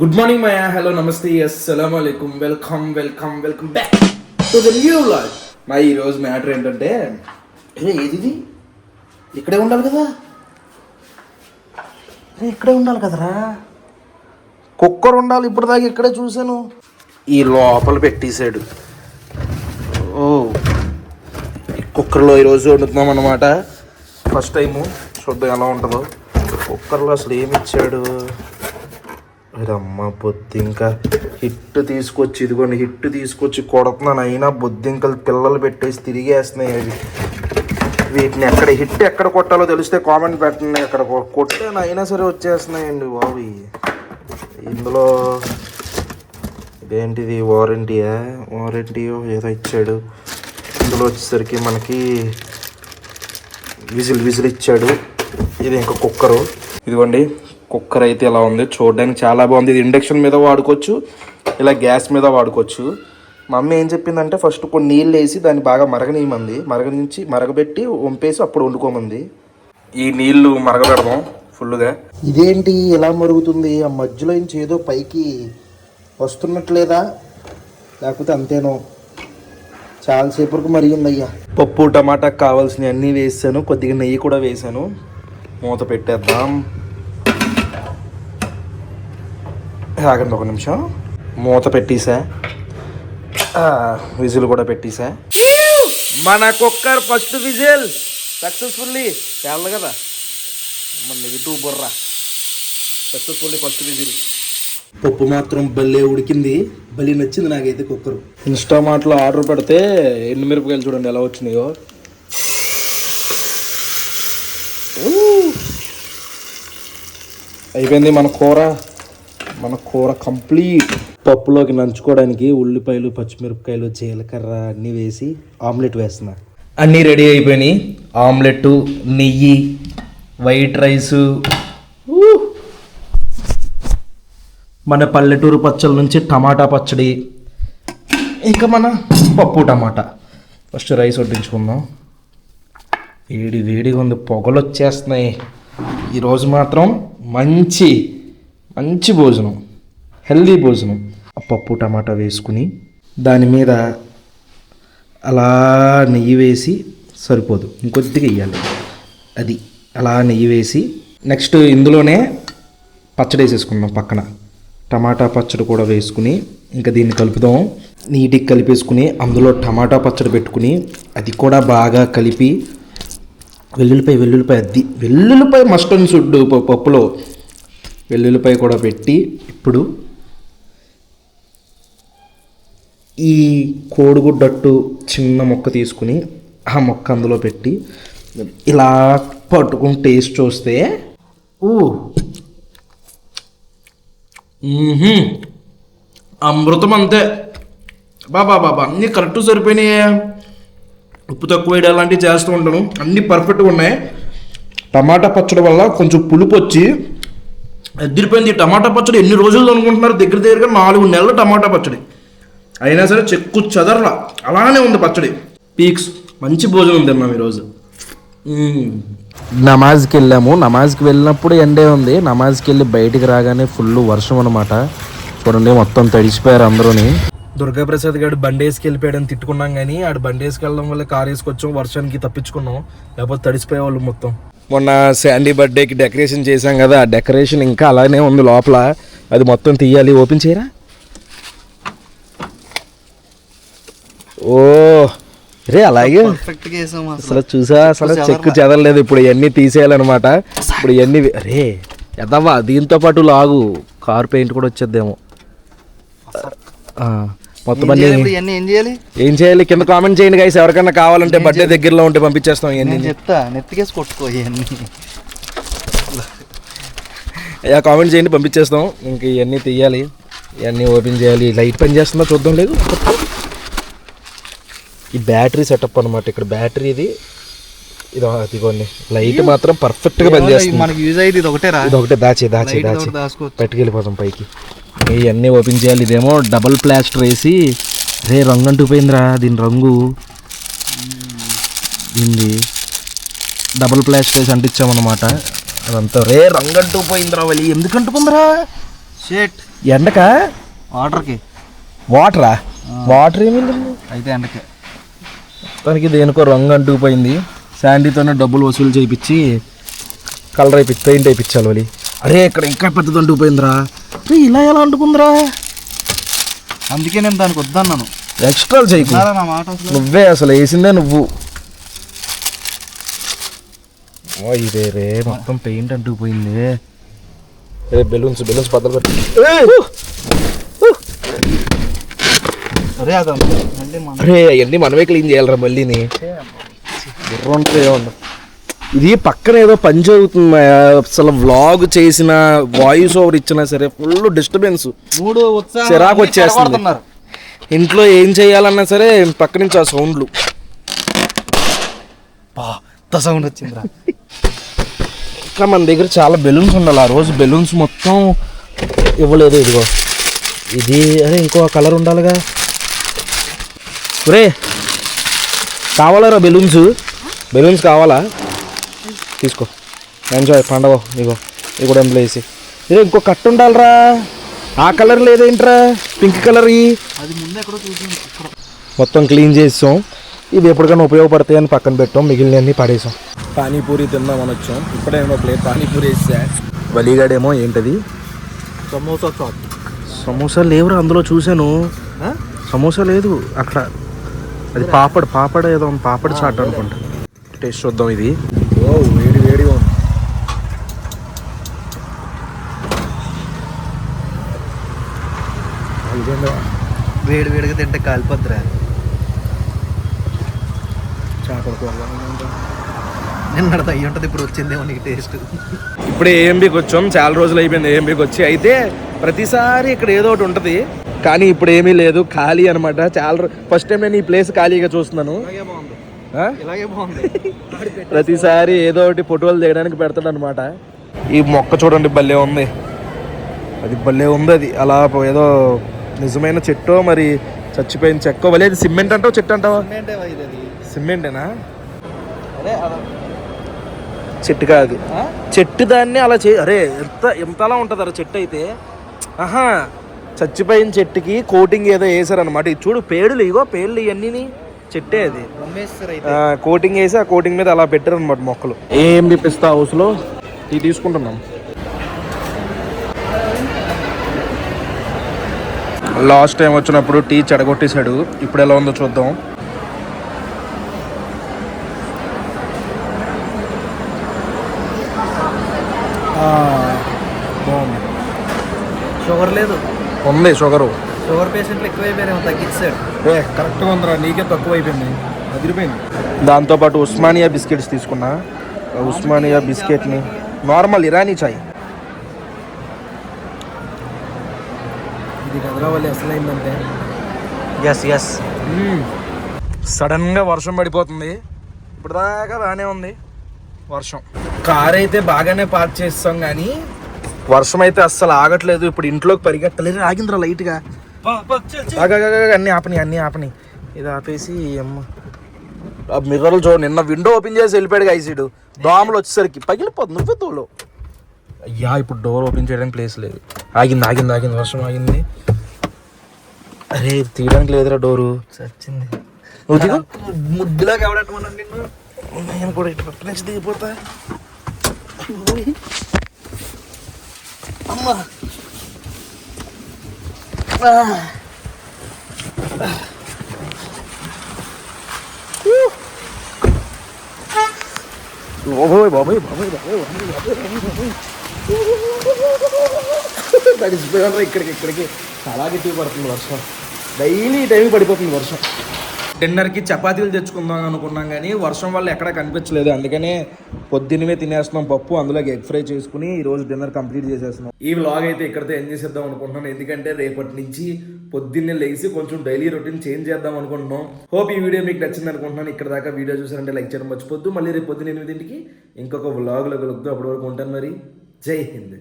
Good morning మయా hello నమస్తే అస్సలం అయికం welcome welcome welcome back to the new vlog మా ఈరోజు మ్యాటర్ ఏంటంటే ఏ ఏది ఇది? ఇక్కడే ఉండాలి కదా? అరే ఇక్కడే ఉండాలి కదరా? కుక్కర్ ఉండాలి ఇప్పుడు దాకా ఇక్కడే చూశాను. ఈ లోపల పెట్టేశాడు. ఓ ఈ కుక్కర్లో ఈరోజు వండుతున్నాం అన్నమాట. ఫస్ట్ టైము చూద్దాం ఎలా ఉంటుందో. కుక్కర్లో అసలు ఏమి ఇచ్చాడు? అమ్మ బొద్దింక హిట్ తీసుకొచ్చి ఇదిగోండి హిట్ తీసుకొచ్చి కొడుతున్నాను. అయినా బొద్దింకలు పిల్లలు పెట్టేసి తిరిగేస్తున్నాయి అవి. వీటిని ఎక్కడ హిట్ ఎక్కడ కొట్టాలో తెలిస్తే కామెంట్ పెట్టండి. ఎక్కడ కొట్టే కొట్టాను అయినా సరే వచ్చేస్తున్నాయండి బాబు. ఇందులో ఇదేంటిది వారంటీయా? వారంటీయో ఏదో ఇచ్చాడు. ఇందులో వచ్చేసరికి మనకి విజిల్ విజిల్ ఇచ్చాడు. ఇది ఇంకా కుక్కరు. ఇదిగోండి కుక్కర్ అయితే ఇలా ఉంది? చూడడానికి చాలా బాగుంది. ఇది ఇండక్షన్ మీద వాడుకోవచ్చు ఇలా గ్యాస్ మీద వాడుకోవచ్చు. మా అమ్మ ఏం చెప్పిందంటే ఫస్ట్ కొన్ని నీళ్ళు వేసి దాన్ని బాగా మరగనీయమంది. మరగనించి మరగబెట్టి వంపేసి అప్పుడు వండుకోమంది. ఈ నీళ్ళు మరగబెడదాం ఫుల్గా ఇదేంటి? ఎలా మరుగుతుంది? ఆ మధ్యలో నుంచి ఏదో పైకి వస్తున్నట్లేదా? లేకపోతే అంతేనో? చాలాసేపు వరకు మరిగిందయ్యా పప్పు టమాటా కావాల్సినవి అన్నీ వేసాను. కొద్దిగా నెయ్యి కూడా వేసాను. మూత పెట్టేద్దాం. ఆగండి ఒక నిమిషం. మూత పెట్టేసా. ఆ, విజిల్ కూడా పెట్టేసా. మన కుక్కర్ ఫస్ట్ విజిల్. సక్సెస్ఫుల్లీ. తేవాలి కదా. మన నెగిటివ్ బుర్ర. Successfully first whistle. పప్పు మాత్రం భలే ఉడికింది. భలే నచ్చింది నాకైతే కుక్కర్. ఇన్స్టామార్ట్లో ఆర్డర్ పెడితే ఎండుమిరపకాయలు చూడండి ఎలా వచ్చినాయో. అయిపోయింది మన కూర. మన కూర కంప్లీట్. పప్పులోకి నంచుకోవడానికి ఉల్లిపాయలు పచ్చిమిరపకాయలు జీలకర్ర అన్నీ వేసి ఆమ్లెట్ వేస్తున్నా. అన్నీ రెడీ అయిపోయినాయి. ఆమ్లెట్ నెయ్యి వైట్ రైసు. మన పల్లెటూరు పచ్చళ్ళ నుంచి టమాటా పచ్చడి ఇంకా మన పప్పు టమాటా. First rice వడ్డించుకుందాం. వేడి వేడిగా ఉంది పొగలు వచ్చేస్తున్నాయి. ఈరోజు మాత్రం మంచి మంచి భోజనం హెల్దీ భోజనం. ఆ పప్పు టమాటా వేసుకుని దాని మీద అలా నెయ్యి వేసి సరిపోదు. ఇంకొద్దిగా వేయాలి అది. అలా నెయ్యి వేసి నెక్స్ట్ ఇందులోనే పచ్చడి వేసేసుకుందాం పక్కన. టమాటా పచ్చడి కూడా వేసుకుని ఇంకా దీన్ని కలుపుదాం. నీటికి కలిపేసుకుని అందులో టమాటా పచ్చడి పెట్టుకుని అది కూడా బాగా కలిపి వెల్లుల్లిపాయ వెల్లుల్లిపాయ అద్ది. వెల్లుల్లిపాయ మస్ట్ సుడ్డు ప- పప్పులో. వెల్లుల్లిపాయ కూడా పెట్టి ఇప్పుడు ఈ కోడిగుడ్డట్టు చిన్న మొక్క తీసుకుని ఆ మొక్క అందులో పెట్టి ఇలా పట్టుకుని టేస్ట్ చూస్తే ఊ. అమృతం అంతే. బాబా బాబా అన్నీ కరెక్ట్ సరిపోయినాయి. ఉప్పు తక్కువ వేయడం అలాంటివి చేస్తూ ఉంటాను అన్నీ పర్ఫెక్ట్గా ఉన్నాయి. టమాటా పచ్చడి వల్ల కొంచెం పులుపు వచ్చి ఎదిరిపోయింది ఈ టమాటా పచ్చడి. ఎన్ని రోజులు అనుకుంటున్నారు? దగ్గర దగ్గరగా నాలుగు నెలలు టమాటా పచ్చడి. అయినా సరే చెక్కు చెదరలా. అలానే ఉంది పచ్చడి. పీక్స్. మంచి భోజనం తిన్నాం ఈరోజు. నమాజ్కి వెళ్ళాము. నమాజ్కి వెళ్ళినప్పుడు ఎండే ఉంది. నమాజ్కి వెళ్ళి బయటికి రాగానే ఫుల్ వర్షం అనమాట చూడండి మొత్తం తడిసిపోయారు అందరూని. దుర్గాప్రసాద్ గారు బండేసుకి వెళ్ళిపోయాడని తిట్టుకున్నాం కానీ ఆడు బండేసుకి వెళ్ళడం వల్ల కార్ వేసుకొచ్చాం వర్షానికి తప్పించుకున్నాం. లేకపోతే తడిసిపోయే వాళ్ళు మొత్తం. మొన్న శాండీ బర్త్డేకి డెకరేషన్ చేశాం కదా ఆ డెకరేషన్ ఇంకా అలానే ఉంది లోపల. అది మొత్తం తీయాలి. ఓపెన్ చేయరా? ఓ రే అలాగే. అసలు. చూసా అసలు చెక్కు చెదరలేదు. ఇప్పుడు ఇవన్నీ తీసేయాలన్నమాట. ఇప్పుడు ఇవన్నీ రే ఎదవా దీంతో పాటు లాగు. కార్ పెయింట్ కూడా వచ్చేద్దేమో. మొత్తం అన్ని ఇవన్నీ? ఏం చేయాలి? ఏం చేయాలి? కింద కామెంట్ చేయండి గైస్ ఎవరికైనా కావాలంటే బర్త్డే దగ్గరలో ఉంటే పంపించేస్తాం ఇవన్నీ. నేను చెప్తా. నెత్తికేసి కొట్టుకో ఇవన్నీ. యా కామెంట్ చేయండి పంపించేస్తాం. ఇంక ఇవన్నీ తీయాలి. ఇవన్నీ ఓపెన్ చేయాలి. లైట్ పని చేస్తుందా చూద్దాం లేదు. ఈ బ్యాటరీ సెటప్ అనమాట ఇక్కడ బ్యాటరీ ఇది. ఇది ఇదిగోండి. లైట్ మాత్రం పర్ఫెక్ట్గా పనిచేస్తుంది. మనకి యూజ్ అయ్యేది ఇది ఒకటే రా ఇది ఒకటే దాచి దాచి దాచి. పట్టుకెళ్ళిపోతాం పైకి. ఇవన్నీ ఓపెన్ చేయాలి. ఇదేమో డబల్ ప్లాస్టర్ వేసి రే రంగు అంటుపోయిందిరా దీని రంగు. దీన్ని డబుల్ ప్లాస్టర్ వేసి అంటించామన్నమాట. అదంతా రే రంగు అంటూ పోయిందిరా వలి. ఎందుకు అంటుకుందిరా? షేట్. ఎండకా? వాటర్కి. వాటరా? వాటర్ ఏమి అయితే ఎండకే. తనకి దేనికో రంగు అంటుకుపోయింది. శాండీతోనే డబ్బులు వసూలు చేయించి కలర్ అయిపోయి పెయింట్ వేయించాలి వాళ్ళు అరే ఇక్కడ ఇంకా పెద్దది అంటుకుపోయిందిరా. ఇలా ఎలా అంటుకుందిరా? అందుకే నేను దానికి వద్దన్నాను. ఎక్స్ట్రా చేయకు. విన్నారా నా మాట అసలు? నువ్వే అసలు వేసిందే నువ్వు. ఓ ఇదే రే మొత్తం పెయింట్ అంటుకుపోయింది. రే బెలూన్స్ బెలూన్స్ బద్దలు పెట్టి. అరే అది అంతే. మళ్ళీ మన అరే అవన్నీ మనమే క్లీన్ చేయాలరా మళ్ళీని. బుర్రంతా ఏమన్నా. ఇది పక్కన ఏదో పని జరుగుతుంది. అసలు వ్లాగ్ చేసిన వాయిస్ ఓవర్ ఇచ్చినా సరే ఫుల్ డిస్టర్బెన్స్ మూడు చిరాకు వచ్చేస్తుంది. ఇంట్లో ఏం చేయాలన్నా సరే పక్క నుంచి ఆ సౌండ్లు సౌండ్ వచ్చిందిరా. ఇంకా మన దగ్గర చాలా బెలూన్స్ ఉండాలి. ఆ రోజు బెలూన్స్ మొత్తం ఇవ్వలేదు ఇదిగో. ఇది అరే ఇంకో కలర్ ఉండాలిగా. రే కావాలరా బెలూన్స్ బెలూన్స్ కావాలా? తీసుకో. ఎంజాయ్ పండగ ఇగో ఇది కూడా ఎంప్లో వేసి. ఇదే ఇంకో కట్ట ఉండాలిరా. ఆ కలర్ లేదేంట్రా? పింక్ కలర్ మొత్తం క్లీన్ చేసాం ఇది ఎప్పటికైనా ఉపయోగపడతాయి అని పక్కన పెట్టాం. మిగిలినవన్నీ పడేసాం. పానీపూరి తిందామని వచ్చాం. ఇప్పుడేమో ప్లేట్ పానీపూరి వేసా. వలీగాడేమో ఏంటది? సమోసా చాట్. సమోసా లేవురా అందులో చూశాను. సమోసా లేదు అక్కడ. అది పాపడ్ పాపడ్ ఏదో పాపడ్ చాట్ అనుకుంటా. టేస్ట్ చూద్దాం ఇది ఓ వేడి వేడిగా ఉంది వేడి వేడిగా తింటే కాలిపోద్దురా. చేపల కూర నిన్నడది అయ్యి ఉంటుంది ఇప్పుడు వచ్చిందేమో నీకు టేస్ట్ ఇప్పుడే ఏఎంబీకి వచ్చాం చాలా రోజులు అయిపోయింది ఏఎంబీకి వచ్చి. అయితే ప్రతిసారి ఇక్కడ ఏదో ఒకటి ఉంటుంది. కానీ ఇప్పుడు ఏమీ లేదు ఖాళీ అనమాట చాలా ఫస్ట్ టైం నేను ఈ ప్లేస్ ఖాళీగా చూస్తున్నాను. ప్రతిసారి ఏదో ఒకటి ఫోటోలు తీయడానికి పెడతాడు అనమాట ఈ మొక్క చూడండి భలే ఉంది. అది భలే ఉంది అది. అలా ఏదో నిజమైన చెట్టో మరి చచ్చిపోయిన చెక్కో? అది సిమెంట్ అంటావు చెట్టు అంటావా? ఏంటే ఇది. అది సిమెంటేనా? అదే అలా చెట్టు కాదు. చెట్టు దాన్ని అలా చే అరే ఎంత ఎంతలా ఉంటుంది అరే చెట్టు అయితే? ఆహా చచ్చిపోయిన చెట్టుకి కోటింగ్ ఏదో వేసారనమాట ఇది చూడు పేడులు ఇగో పేర్లు ఇవన్నీ చెట్టే అది. కోటింగ్ వేసి ఆ కోటింగ్ మీద అలా పెట్టారు అనమాట మొక్కలు. ఏం పిస్తా హౌస్లో? ఇది తీసుకుంటున్నాం. లాస్ట్ టైం వచ్చినప్పుడు టీ చెడగొట్టేశాడు. ఇప్పుడు ఎలా ఉందో చూద్దాం. షుగర్ లేదు. ఉంది షుగరు. షుగర్ పేషెంట్లు ఎక్కువైపోయారేమో తగ్గించాడు. ఏ కరెక్ట్గా ఉందిరా నీకే తక్కువ అయిపోయింది అదిరిపోయింది. దాంతోపాటు ఉస్మానియా బిస్కెట్స్ తీసుకున్నా. ఉస్మానియా బిస్కెట్ని నార్మల్ ఇరానీ చాయ్. ఇది హైదరాబాద్ అసలు అయిందంటే. ఎస్ ఎస్ సడన్గా వర్షం పడిపోతుంది. ఇప్పుడు దాకా బాగానే ఉంది వర్షం. కార్ అయితే బాగానే పార్క్ చేస్తాం కానీ వర్షం అయితే అస్సలు ఆగట్లేదు. ఇప్పుడు ఇంట్లోకి పరిగెత్తలేదు. ఆగిందిరా లైట్గా అన్ని ఆపని అన్ని ఆపని. ఇది ఆపేసి అమ్మ. ఆ మిర్రర్లు చూడు నిన్న విండో ఓపెన్ చేసి వెళ్ళిపోయాడు ఐసీడు దోమలు వచ్చేసరికి. పగిలిపోతుంది నువ్వే తోలు. అయ్యా ఇప్పుడు డోర్ ఓపెన్ చేయడానికి ప్లేస్ లేదు. ఆగింది ఆగింది ఆగింది వర్షం ఆగింది. అరే తీయడానికి లేదురా డోరు. చచ్చింది. నువ్వు దిగు ముద్దులా కావడటమన్నా నిన్ను? నేను కూడా ఇటు పక్క నుంచి దిగిపోతా. అమ్మా. బాబోయ్ బాబోయ్ బాబోయ్ బాబోయ్ బాబోయ్. తడిసిపోయారు ఇక్కడికి ఇక్కడికి. చాలా గట్టిగా పడుతుంది వర్షం. డైలీ టైంకి పడిపోతుంది వర్షం. డిన్నర్కి చపాతీలు తెచ్చుకుందాం అనుకున్నాం కానీ వర్షం వల్ల ఎక్కడ కనిపించలేదు. అందుకనే పొద్దున్నమే తినేస్తున్నాం పప్పు అందులోకి ఎగ్ ఫ్రై చేసుకుని ఈ రోజు డిన్నర్ కంప్లీట్ చేసేస్తున్నాం. ఈ వ్లాగ్ అయితే ఇక్కడితో ఎంజాయ్ చేద్దాం అనుకుంటున్నాను. ఎందుకంటే రేపటి నుంచి పొద్దున్నే లేచి కొంచెం డైలీ రొటీన్ చేంజ్ చేద్దాం అనుకుంటున్నాం. హోప్ ఈ వీడియో మీకు నచ్చింది అనుకుంటున్నాను. ఇక్కడ దాకా వీడియో చూసారంటే లైక్ చేయడం మర్చిపోద్దు మళ్ళీ రేపు పొద్దున్న ఎనిమిదింటికి ఇంకొక వ్లాగ్లో కలుగుతూ అప్పటి వరకు ఉంటాను మరి. జై హింద్.